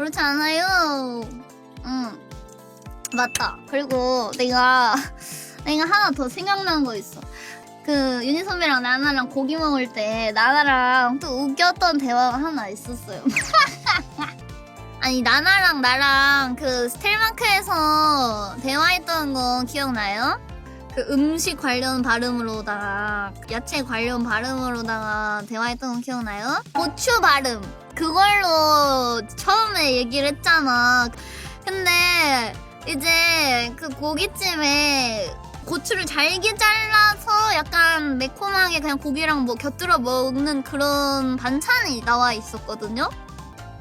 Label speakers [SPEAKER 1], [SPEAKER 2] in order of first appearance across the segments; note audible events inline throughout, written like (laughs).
[SPEAKER 1] 그렇지 않아요. 응. 맞다. 그리고 내가 (laughs) 내가 하나 더 생각난 거 있어. 그 유니 선배랑 나나랑 고기 먹을 때 나나랑 또 웃겼던 대화가 하나 있었어요. (laughs) 아니 나나랑 나랑 그 스텔마크에서 대화했던 거 기억나요? 그 음식 관련 발음으로다가 야채 관련 발음으로다가 대화했던 거 기억나요? 고추 발음 그걸로 처음에 얘기를 했잖아. 근데 이제 그 고깃집에 고추를 잘게 잘라서 약간 매콤하게 그냥 고기랑 뭐 곁들여 먹는 그런 반찬이 나와 있었거든요.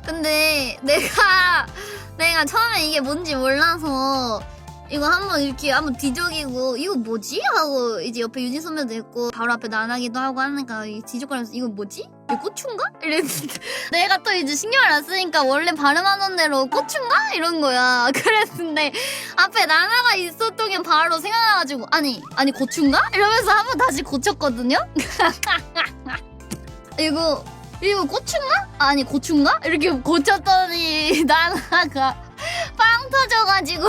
[SPEAKER 1] 근데 내가 (laughs) 내가 처음에 이게 뭔지 몰라서 이거 한번 이렇게 한번 뒤적이고 이거 뭐지 하고 이제 옆에 유진 선배도 있고 바로 앞에 나나기도 하고 하니까 이 뒤적거리면서 이거 뭐지? 이거 고추인가? 이랬는데 (laughs) 내가 또 이제 신경을 안 쓰니까 원래 발음하던 대로 고추인가? 이런 거야 (laughs) 그랬는데 앞에 나나가 있었던 게 바로 생각나가지고 아니 아니 고추인가? 이러면서 한번 다시 고쳤거든요 (laughs) 이거 이거 고추인가? 아니 고추인가? 이렇게 고쳤더니 나나가 빵 터져가지고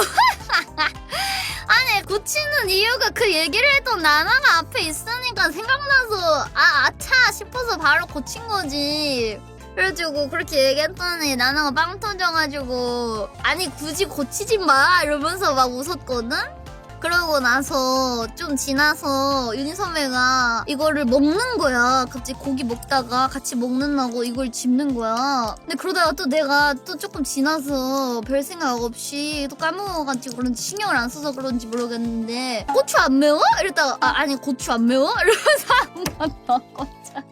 [SPEAKER 1] 고치는 이유가 그 얘기를 했던 나나가 앞에 있으니까 생각나서 아 아차 싶어서 바로 고친 거지. 그래가지고 그렇게 얘기했더니 나나가 빵 터져가지고 아니 굳이 고치지 마! 이러면서 막 웃었거든 그러고 나서 좀 지나서 윤희 선배가 이거를 먹는 거야. 갑자기 고기 먹다가 같이 먹는다고 이걸 집는 거야. 근데 그러다가 또 내가 또 조금 지나서 별 생각 없이 또 까먹어가지고 그런지 신경을 안 써서 그런지 모르겠는데 고추 안 매워? 이랬다가 아, 아니 고추 안 매워? (laughs) 이러면서 한번더 꽂자.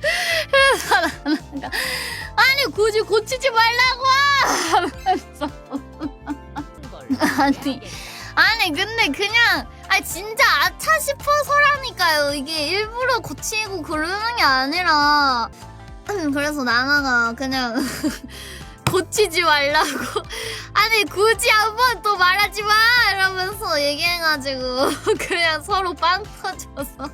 [SPEAKER 1] (laughs) 그래서 아니 굳이 고치지 말라고 아니 아니 근데 그냥 아니 진짜 아차 싶어서라니까요. 이게 일부러 고치고 그러는 게 아니라. 음, 그래서 나나가 그냥 (laughs) 고치지 말라고. (laughs) 아니 굳이 한 번 또 말하지 마! 이러면서 얘기해가지고 (laughs) 그냥 서로 빵 터져서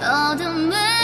[SPEAKER 1] 어둠을